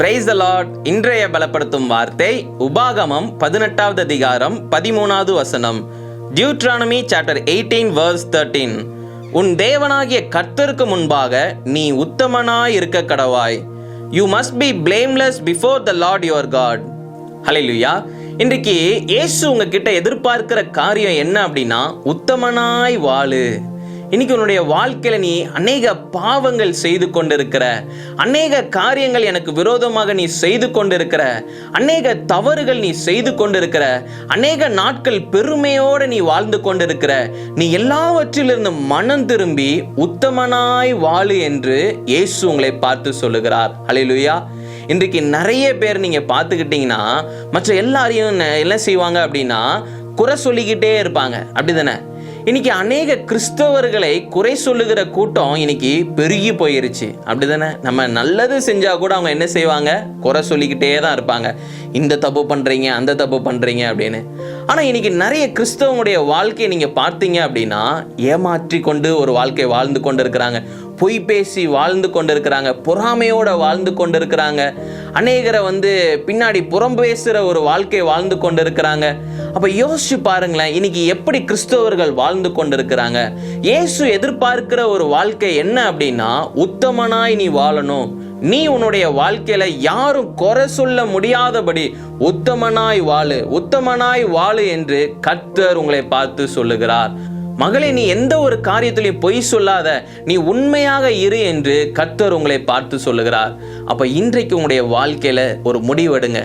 Price Lord இன்றைய பலப்படுத்தும் வார்த்தை உபாகமம் பதினெட்டாவது அதிகாரம் பதிமூணாவது வசனம். Deuteronomy chapter eighteen verse thirteen உன் தேவனாகிய கர்த்தருக்கு முன்பாக நீ உத்தமனாய் இருக்க கடவாய். You must be blameless before the lord your god hallelujah இன்றைக்கு இயேசு உங்ககிட்ட எதிர்பார்க்கிற காரியம் என்ன அப்படின்னா உத்தமனாய் வாழு. இன்னைக்கு உன்னுடைய வாழ்க்கையில நீ அநேக பாவங்கள் செய்து கொண்டிருக்கிற அநேக காரியங்கள் எனக்கு விரோதமாக நீ செய்து கொண்டிருக்கிற அநேக தவறுகள் நீ செய்து கொண்டிருக்கிற அநேக நாட்கள் பெருமையோடு நீ வாழ்ந்து கொண்டிருக்கிற நீ எல்லாவற்றிலிருந்து மனம் திரும்பி உத்தமனாய் வாழு என்று இயேசு உங்களை பார்த்து சொல்லுகிறார். அலையிலுயா இன்றைக்கு நிறைய பேர் நீங்க பார்த்துக்கிட்டீங்கன்னா மற்ற எல்லாரையும் என்ன- என்ன செய்வாங்க அப்படின்னா குறை சொல்லிக்கிட்டே இருப்பாங்க. அப்படிதானே? இன்னைக்கு அநேக கிறிஸ்தவர்களை குறை சொல்லுகிற கூட்டம் இன்னைக்கு பெருகி போயிருச்சு. அப்படிதானே? நம்ம நல்லது செஞ்சா கூட அவங்க என்ன செய்வாங்க? குறை சொல்லிக்கிட்டே தான் இருப்பாங்க. இந்த தப்பு பண்றீங்க அந்த தப்பு பண்றீங்க அப்படின்னு. ஆனா இன்னைக்கு நிறைய கிறிஸ்தவங்களுடைய வாழ்க்கையை நீங்க பார்த்தீங்க அப்படின்னா ஏமாற்றி கொண்டு ஒரு வாழ்க்கை வாழ்ந்து கொண்டு இருக்கிறாங்க பொய் பேசி வாழ்ந்து கொண்டிருக்கிறாங்க. பொறாமையோட வாழ்ந்து கொண்டிருக்கிறாங்க. அநேகரை வந்து பின்னாடி புறம் பேசுகிற ஒரு வாழ்க்கை வாழ்ந்து கொண்டிருக்கிறாங்க. அப்போ யோசிச்சு பாருங்களேன் இன்னைக்கு எப்படி கிறிஸ்தவர்கள் வாழ்ந்து கொண்டிருக்கிறாங்க? இயேசு எதிர்பார்க்கிற ஒரு வாழ்க்கை என்ன அப்படின்னா உத்தமனாய் நீ வாழணும். நீ உன்னுடைய வாழ்க்கையில யாரும் குறை சொல்ல முடியாதபடி உத்தமனாய் வாழு உத்தமனாய் வாழு என்று கர்த்தர் உங்களை பார்த்து சொல்லுகிறார். மகளே நீ எந்த ஒரு காரியத்திலையும் பொய் சொல்லாத நீ உண்மையாக இரு என்று கர்த்தர் உங்களை பார்த்து சொல்லுகிறார். அப்ப இன்றைக்கு உங்களுடைய வாழ்க்கையில ஒரு முடிவெடுங்க.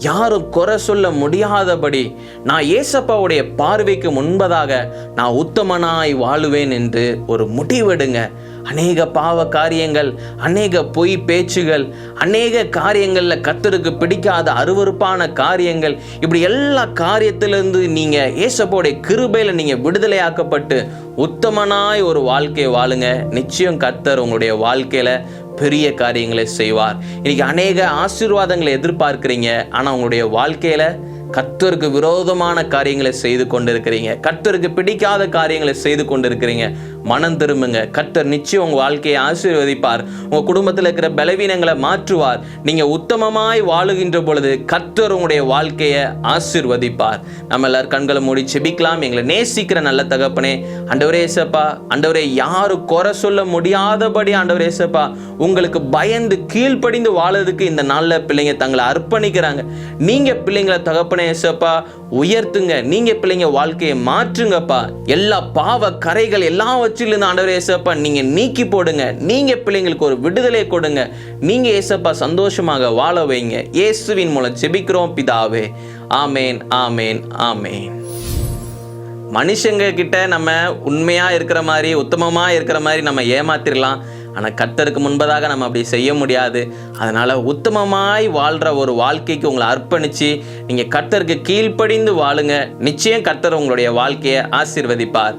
யாரும் குறை சொல்ல முடியாதபடி நான் ஏசப்பாவுடைய பார்வைக்கு முன்பதாக நான் உத்தமனாய் வாழுவேன் என்று ஒரு முடிவெடுங்க. அநேக பாவ காரியங்கள் அநேக பொய் பேச்சுகள் அநேக காரியங்களில் கத்தருக்கு பிடிக்காத அருவருப்பான காரியங்கள் இப்படி எல்லா காரியத்திலிருந்து நீங்கள் ஏசப்போடைய கிருபையில் நீங்கள் விடுதலையாக்கப்பட்டு உத்தமனாய் ஒரு வாழ்க்கையை வாழுங்க. நிச்சயம் கத்தர் உங்களுடைய வாழ்க்கையில் பெரிய காரியங்களை செய்வார். இன்னைக்கு அநேக ஆசீர்வாதங்களை எதிர்பார்க்குறீங்க. ஆனா உங்களுடைய வாழ்க்கையில கத்தருக்கு விரோதமான காரியங்களை செய்து கொண்டிருக்கிறீங்க. கத்தருக்கு பிடிக்காத காரியங்களை செய்து கொண்டிருக்கிறீங்க. மனம் திரும்புங்க. கர்த்தர் நிச்சயம் உங்கள் வாழ்க்கையை ஆசீர்வதிப்பார். உங்கள் குடும்பத்தில் இருக்கிற பலவீனங்களை மாற்றுவார். நீங்கள் உத்தமமாய் வாழுகின்ற பொழுது கர்த்தர் உங்களுடைய வாழ்க்கையை ஆசீர்வதிப்பார். நம்ம எல்லாரும் கண்களை மூடி செபிக்கலாம். எங்களை நேசிக்கிற நல்ல தகப்பனே அண்டவரே சப்பா அண்டவரே யாரும் குறை சொல்ல முடியாதபடி ஆண்டவரே சப்பா உங்களுக்கு பயந்து கீழ்ப்படிந்து வாழறதுக்கு இந்த நாளில் பிள்ளைங்க தங்களை அர்ப்பணிக்கிறாங்க. நீங்கள் பிள்ளைங்களை தகப்பனே சப்பா உயர்த்துங்க. நீங்கள் பிள்ளைங்க வாழ்க்கையை மாற்றுங்கப்பா. எல்லா பாவ கரைகள் எல்லாவற்றிலிருந்து ஆண்டவர் ஏசப்பா நீங்கள் நீக்கி போடுங்க. நீங்கள் பிள்ளைங்களுக்கு ஒரு விடுதலை கொடுங்க. நீங்கள் ஏசப்பா சந்தோஷமாக வாழ வைங்க. இயேசுவின் மூலம் ஜெபிக்கிறோம் பிதாவே. ஆமேன் ஆமேன் ஆமேன். மனுஷங்க கிட்ட நம்ம உண்மையாக இருக்கிற மாதிரி உத்தமமாக இருக்கிற மாதிரி நம்ம ஏமாத்திரலாம். ஆனால் கர்த்தருக்கு முன்பதாக நம்ம அப்படி செய்ய முடியாது. அதனால் உத்தமமாய் வாழ்கிற ஒரு வாழ்க்கைக்கு உங்களை அர்ப்பணித்து நீங்கள் கர்த்தருக்கு கீழ்ப்படிந்து வாழுங்க. நிச்சயம் கர்த்தர் உங்களுடைய வாழ்க்கையை ஆசீர்வதிப்பார்.